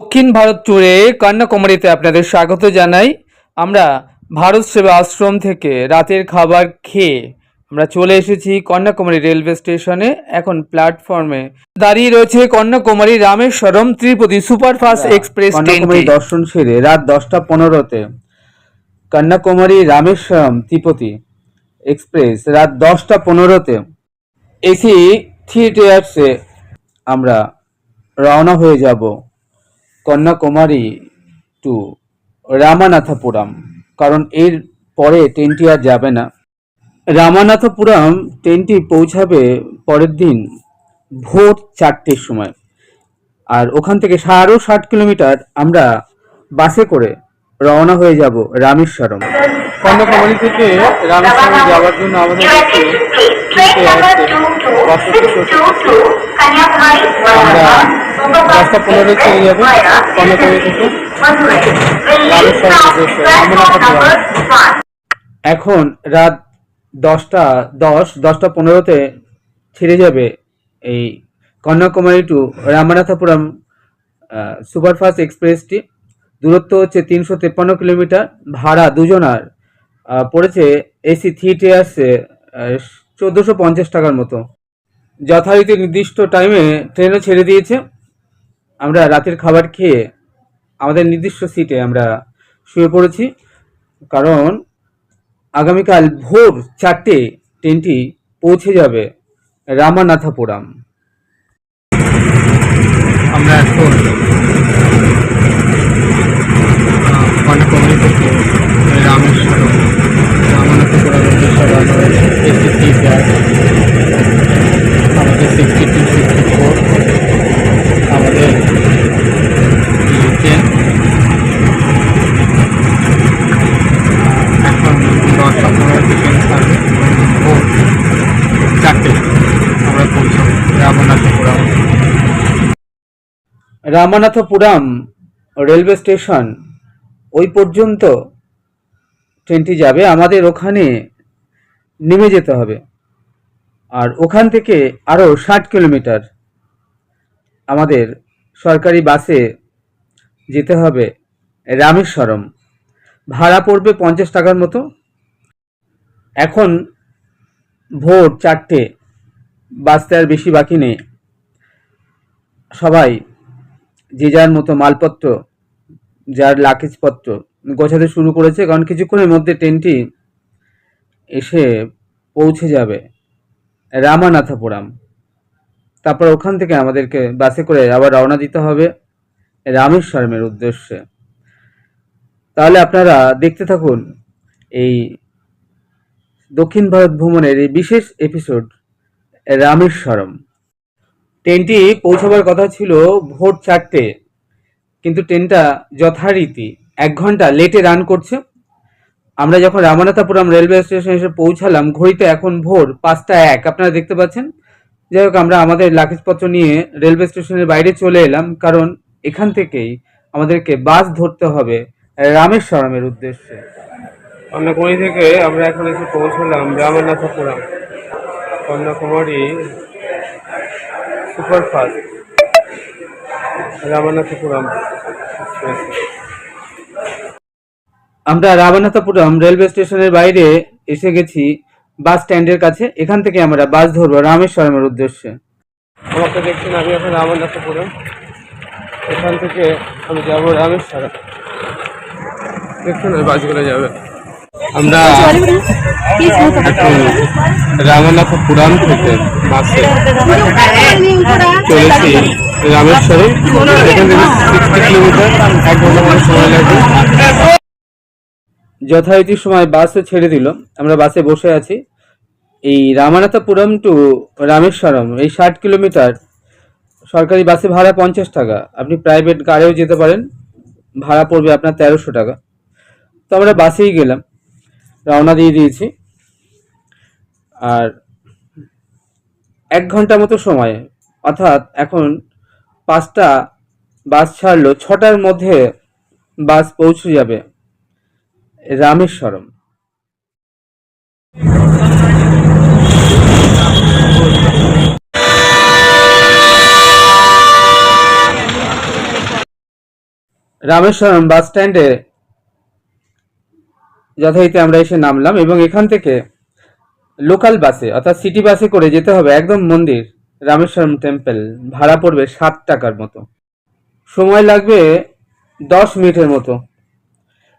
দক্ষিণ ভারত ট্যুরে কন্যাকুমারীতে আপনাদের স্বাগত জানাই। আমরা ভারত সেবা আশ্রম থেকে রাতের খাবার খেয়ে আমরা চলে এসেছি কন্যাকুমারী রেলওয়ে স্টেশনে এখন প্ল্যাটফর্মে দাঁড়িয়ে রয়েছে কন্যাকুমারী রামেশ্বরম ত্রিপতি সুপারফাস্ট এক্সপ্রেস কন্যাকুমারী দর্শন সেরে রাত দশটা পনেরোতে কন্যাকুমারী রামেশ্বরম ত্রিপতি এক্সপ্রেস রাত দশটা পনেরোতে এসি থ্রি টিয়ার্সে আমরা রওনা হয়ে যাব। কন্যাকুমারী টু রামানাথপুরম কারণ এর পরে ট্রেনটি আর যাবে না। রামানাথপুরম ট্রেনটি পৌঁছাবে পরের দিন ভোর চারটের সময়। আর ওখান থেকে আরও ষাট কিলোমিটার আমরা বাসে করে রওনা হয়ে যাব রামেশ্বরম। কন্যাকুমারী থেকে রামেশ্বরম যাওয়ার জন্য আমাদের আমরা দশটা পনেরো চলে যাবে কন্যাকুমারী থেকে। এখন রাত দশটা দশ দশটা পনেরোতে ছেড়ে যাবে এই কন্যাকুমারী টু রামানাথপুরম সুপারফাস্ট এক্সপ্রেসটি। দূরত্ব হচ্ছে তিনশো তেপ্পান্ন কিলোমিটার। ভাড়া দুজনার পড়েছে এসি থ্রি টিয়ার্সে চোদ্দোশো পঞ্চাশ টাকার মতো। যথারীতি নির্দিষ্ট টাইমে ট্রেনও ছেড়ে দিয়েছে। আমরা রাতের খাবার খেয়ে আমাদের নির্দিষ্ট সিটে আমরা শুয়ে পড়েছি। কারণ আগামীকাল ভোর চারটে ট্রেনটি পৌঁছে যাবে রামানাথাপুরাম। আমরা এখন কন্যাকুমারী থেকে রামেশ্বরম রামানাথপুরম উদ্দেশ্যে রওনা হয়েছে এসি থ্রি আমাদের সিক্সটি টু সিক্সটি ফোর আমাদের ট্রেন এখন দশটা পনেরোতে ট্রেন ছাড়বে ভোর চারটে আমরা পৌঁছাবো রামনাথপুরম রামনাথপুরম রেলওয়ে স্টেশন, ওই পর্যন্ত ট্রেনটি যাবে। আমাদের ওখানে নেমে যেতে হবে। আর ওখান থেকে আরও ষাট কিলোমিটার আমাদের সরকারি বাসে যেতে হবে রামেশ্বরম। ভাড়া পড়বে পঞ্চাশ টাকার মতো। এখন ভোর চারটে বাসতে আর বেশি বাকি নেই। সবাই যে যার মতো মালপত্র, যার লাগেজপত্র গোছাতে শুরু করেছে, কারণ কিছুক্ষণের মধ্যে ট্রেনটি এসে পৌঁছে যাবে রামানাথপুরম। তারপর ওখান থেকে আমাদেরকে বাসে করে আবার রওনা দিতে হবে রামেশ্বরমের উদ্দেশ্যে। তাহলে আপনারা দেখতে থাকুন এই দক্ষিণ ভারত ভ্রমণের এই বিশেষ এপিসোড, রামেশ্বরম। ট্রেনটি পৌঁছবার কথা ছিল ভোর চারটে, কিন্তু ট্রেনটা যথারীতি এক ঘণ্টা লেটে রান করছে। আমরা যখন রামানাথাপুরম রেলওয়ে স্টেশনে এসে পৌঁছালাম, ঘড়িতে এখন ভোর পাঁচটা এক। আপনারা দেখতে পাচ্ছেন? যাই হোক, আমরা আমাদের লাগেজপত্র নিয়ে রেলওয়ে স্টেশনের বাইরে চলে এলাম, কারণ এখান থেকেই আমাদেরকে বাস ধরতে হবে রামেশ্বরমের উদ্দেশ্যে। কন্যাকুমারী থেকে আমরা এখন এসে পৌঁছলাম রামনাথপুরম। কন্যাকুমারী সুপারফাস্ট রামনাথপুরম এক্সপ্রেস আমরা রামানাথপুরম রেলওয়ে স্টেশনের বাইরে এসে গেছি বাস স্ট্যান্ডের কাছে। এখান থেকে আমরা বাস ধরবো রামেশ্বরমের উদ্দেশ্যে। আমাকে দেখছেন আমি এখন রামনাথপুরম এখান থেকে আমি যাব রামেশ্বরম। দেখছেন ওই বাসগুলো যাবে। আমরা এখন রামনাথপুরম থেকে বাসে চলেছি রামেশ্বরম এখান থেকে সিক্সটি কিলোমিটার এক ঘণ্টা সময় লাগবে। যথারীতি সময় বাসও ছেড়ে দিল। আমরা বাসে বসে আছি। এই রামানাথাপুরম টু রামেশ্বরম, এই ষাট কিলোমিটার সরকারি বাসে ভাড়া পঞ্চাশ টাকা। আপনি প্রাইভেট কারেও যেতে পারেন। ভাড়া পড়বে আপনার তেরোশো টাকা। তো আমরা বাসেই গেলাম। রওনা দিয়ে দিয়েছি। আর এক ঘণ্টা মতো সময়, অর্থাৎ এখন পাঁচটা বাস ছাড়লো, ছটার মধ্যে বাস পৌঁছে যাবে রামেশ্বরম। রামেশ্বরম বাস স্ট্যান্ডে যথারীতি আমরা এসে নামলাম এবং এখান থেকে লোকাল বাসে অর্থাৎ সিটি বাসে করে যেতে হবে একদম মন্দির রামেশ্বরম টেম্পল ভাড়া পড়বে সাত টাকার মতো। সময় লাগবে দশ মিনিটের মতো।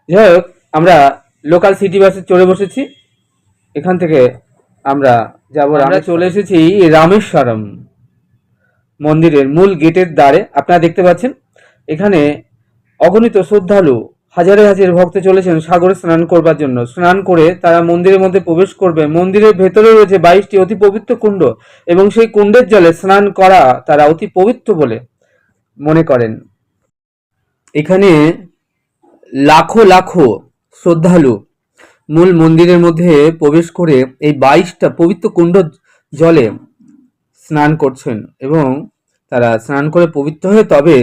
যাই হোক আমরা লোকাল সিটি বাসে চড়ে বসেছি। এখান থেকে আমরা যাব আমরা চলে এসেছি রামেশ্বরম মন্দিরের মূল গেটের দ্বারে। আপনারা দেখতে পাচ্ছেন এখানে অগণিত শ্রদ্ধালু হাজারে হাজার ভক্ত চলেছেন সাগরে স্নান করবার জন্য। স্নান করে তারা মন্দিরের মধ্যে প্রবেশ করবে। মন্দিরের ভেতরে রয়েছে বাইশটি অতি পবিত্র কুণ্ড এবং সেই কুণ্ডের জলে স্নান করা তারা অতি পবিত্র বলে মনে করেন। এখানে লাখো লাখো শ্রদ্ধালু মূল মন্দিরের মধ্যে প্রবেশ করে এই বাইশটা পবিত্র কুণ্ড জলে স্নান করছেন এবং তারা স্নান করে পবিত্র হয়ে তবে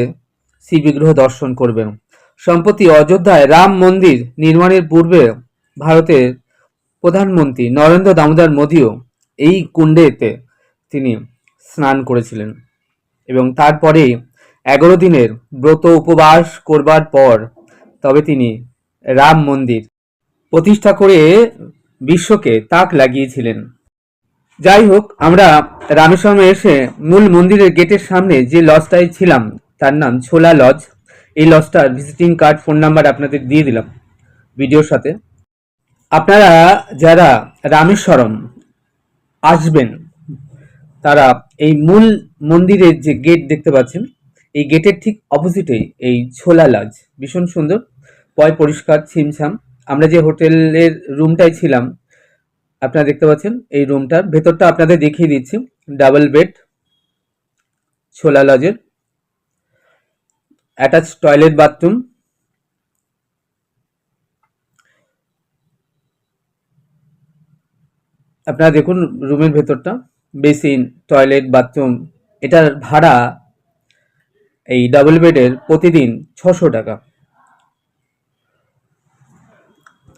শ্রী বিগ্রহ দর্শন করবেন। সম্প্রতি অযোধ্যায় রাম মন্দির নির্মাণের পূর্বে ভারতের প্রধানমন্ত্রী নরেন্দ্র দামোদর মোদীও এই কুণ্ডেতে তিনি স্নান করেছিলেন এবং তারপরে এগারো দিনের ব্রত উপবাস করবার পর তবে তিনি রাম মন্দির প্রতিষ্ঠা করে বিশ্বকে তাক লাগিয়েছিলেন। যাই হোক, আমরা রামেশ্বরমে এসে মূল মন্দিরের গেটের সামনে যে লজটায় ছিলাম, তার নাম ছোলা লজ। এই লজটার ভিজিটিং কার্ড ফোন নাম্বার আপনাদের দিয়ে দিলাম ভিডিওর সাথে। আপনারা যারা রামেশ্বরম আসবেন, তারা এই মূল মন্দিরের যে গেট দেখতে পাচ্ছেন, এই গেটের ঠিক অপোজিটেই এই ছোলা লজ ভীষণ সুন্দর, পয় পরিষ্কার, ছিমছাম। আমরা যে হোটেলের রুমটায় ছিলাম, আপনারা দেখতে পাচ্ছেন, এই রুমটার ভেতরটা আপনাদের দেখিয়ে দিচ্ছি ডাবল বেড ছোলা লজের অ্যাটাচ টয়লেট বাথরুম। আপনারা দেখুন রুমের ভেতরটা, বেসিন, টয়লেট, বাথরুম, এটার ভাড়া এই ডাবল বেডের প্রতিদিন ছশো টাকা।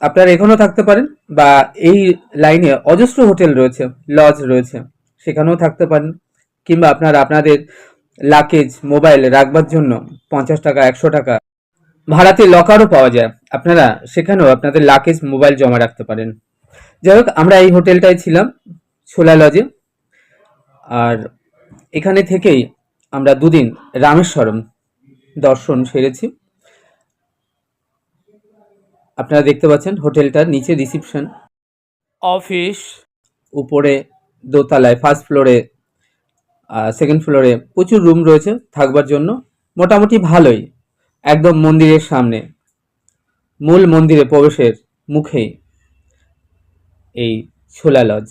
আপনারা এখানেও থাকতে পারেন বা এই লাইনে অজস্র হোটেল রয়েছে, লজ রয়েছে, সেখানেও থাকতে পারেন। কিংবা আপনারা, আপনাদের লাকেজ মোবাইল রাখবার জন্য পঞ্চাশ টাকা একশো টাকা। ভাড়াতে লকারও পাওয়া যায়। আপনারা সেখানেও আপনাদের লাকেজ মোবাইল জমা রাখতে পারেন। যাই হোক আমরা এই হোটেলটায় ছিলাম ছোলা লজে আর এখানে থেকেই আমরা দুদিন রামেশ্বরম দর্শন সেরেছি। আপনারা দেখতে পাচ্ছেন হোটেলটার নিচে রিসিপশন অফিস উপরে দোতলায় ফার্স্ট ফ্লোরে সেকেন্ড ফ্লোরে প্রচুর রুম রয়েছে থাকবার জন্য। মোটামুটি ভালোই, একদম মন্দিরের সামনে। মূল মন্দিরে প্রবেশের মুখেই এই ছোলা লজ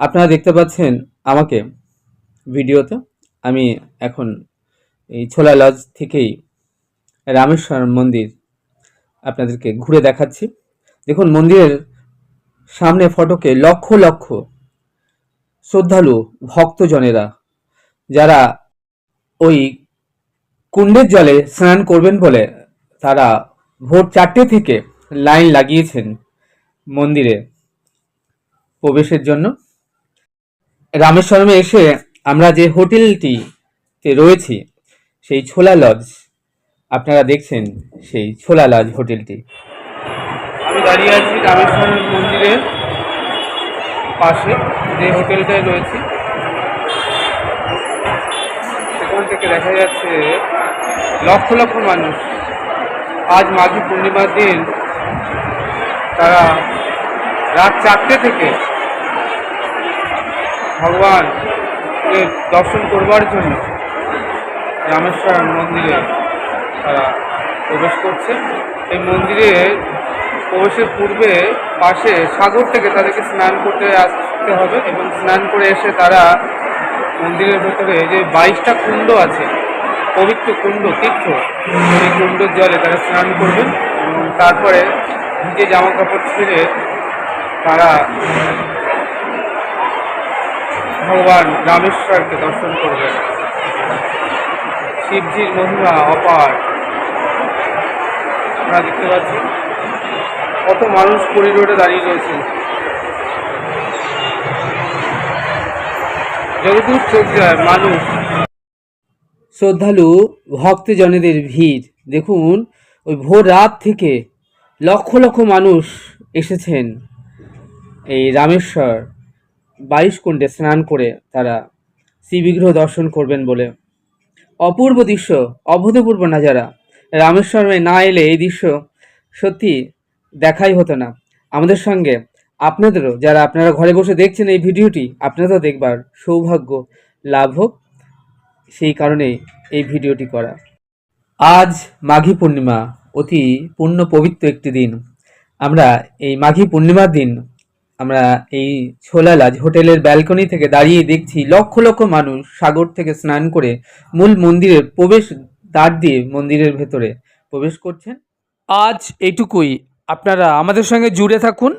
আপনারা দেখতে পাচ্ছেন আমাকে ভিডিওতে, আমি এখন এই ছোলা লজ থেকেই রামেশ্বর মন্দির আপনাদেরকে ঘুরে দেখাচ্ছি। দেখুন, মন্দিরের সামনে ফটকে লক্ষ লক্ষ শ্রদ্ধালু ভক্তজনেরা, যারা ওই কুণ্ডের জলে স্নান করবেন বলে তারা ভোর চারটে থেকে লাইন লাগিয়েছেন মন্দিরে প্রবেশের জন্য। রামেশ্বরমে এসে আমরা যে হোটেলটিতে রয়েছি, সেই ছোলা লজ, আপনারা দেখছেন সেই ছোলা লজ হোটেলটি। আমি দাঁড়িয়ে আছি রামেশ্বর মন্দিরের পাশে যে হোটেলটায় রয়েছি। সেখান থেকে দেখা যাচ্ছে লক্ষ লক্ষ মানুষ। আজ মাঘী পূর্ণিমার দিন তারা রাত চারটে থেকে ভগবান দর্শন করবার জন্য রামেশ্বর মন্দিরে তারা প্রবেশ করছে। এই মন্দিরে প্রবেশের পূর্বে পাশে সাগর থেকে তাদেরকে স্নান করতে আসতে হবে এবং স্নান করে এসে তারা মন্দিরের ভেতরে যে বাইশটা কুণ্ড আছে, পবিত্র কুণ্ড, তীর্থ, সেই কুণ্ডর জলে তারা স্নান করবেন এবং তারপরে নিজে জামা কাপড় ছেড়ে তারা ভগবান রামেশ্বরকে দর্শন করবেন। শিবজির মহিমা অপার। আমরা দেখতে পাচ্ছি কত মানুষ করিডোরে দাঁড়িয়ে রয়েছে যতদূর চোখ যায়, মানুষ। শ্রদ্ধালু, ভক্তজনেদের ভিড়। দেখুন, ওই ভোর রাত থেকে লক্ষ লক্ষ মানুষ এসেছেন এই রামেশ্বর বাইশ কুণ্ডে স্নান করে তারা শ্রীবিগ্রহ দর্শন করবেন বলে। অপূর্ব দৃশ্য, অভূতপূর্ব নাজারা। রামেশ্বরমে না এলে এই দৃশ্য সত্যি দেখাই হতো না। আমাদের সঙ্গে আপনাদেরও যারা আপনারা ঘরে বসে দেখছেন এই ভিডিওটি, আপনাদেরও দেখবার সৌভাগ্য লাভ হোক। সেই কারণে এই ভিডিওটি করা। আজ মাঘী পূর্ণিমা, অতি পূর্ণ পবিত্র একটি দিন। আমরা এই মাঘী পূর্ণিমার দিন, আমরা এই ছোলালাজ হোটেলের ব্যালকনি থেকে দাঁড়িয়ে দেখছি লক্ষ লক্ষ মানুষ সাগর থেকে স্নান করে মূল মন্দিরের প্রবেশ, দ্বার দিয়ে মন্দিরের ভেতরে প্রবেশ করছেন। আজ এইটুকুই আপনারা আমাদের সঙ্গে জুড়ে থাকুন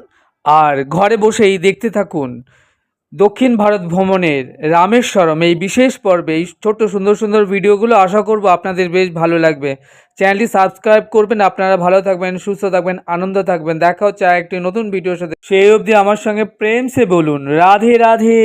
আর ঘরে বসেই দেখতে থাকুন দক্ষিণ ভারত ভ্রমণের রামেশ্বরম। এই বিশেষ পর্বে এই ছোট্ট সুন্দর সুন্দর ভিডিওগুলো আশা করব আপনাদের বেশ ভালো লাগবে। চ্যানেলটি সাবস্ক্রাইব করবেন, আপনারা ভালো থাকবেন, সুস্থ থাকবেন, আনন্দ থাকবেন। দেখা হচ্ছে একটি নতুন ভিডিওর সাথে। সেই অবধি আমার সঙ্গে প্রেম সে বলুন। রাধে রাধে।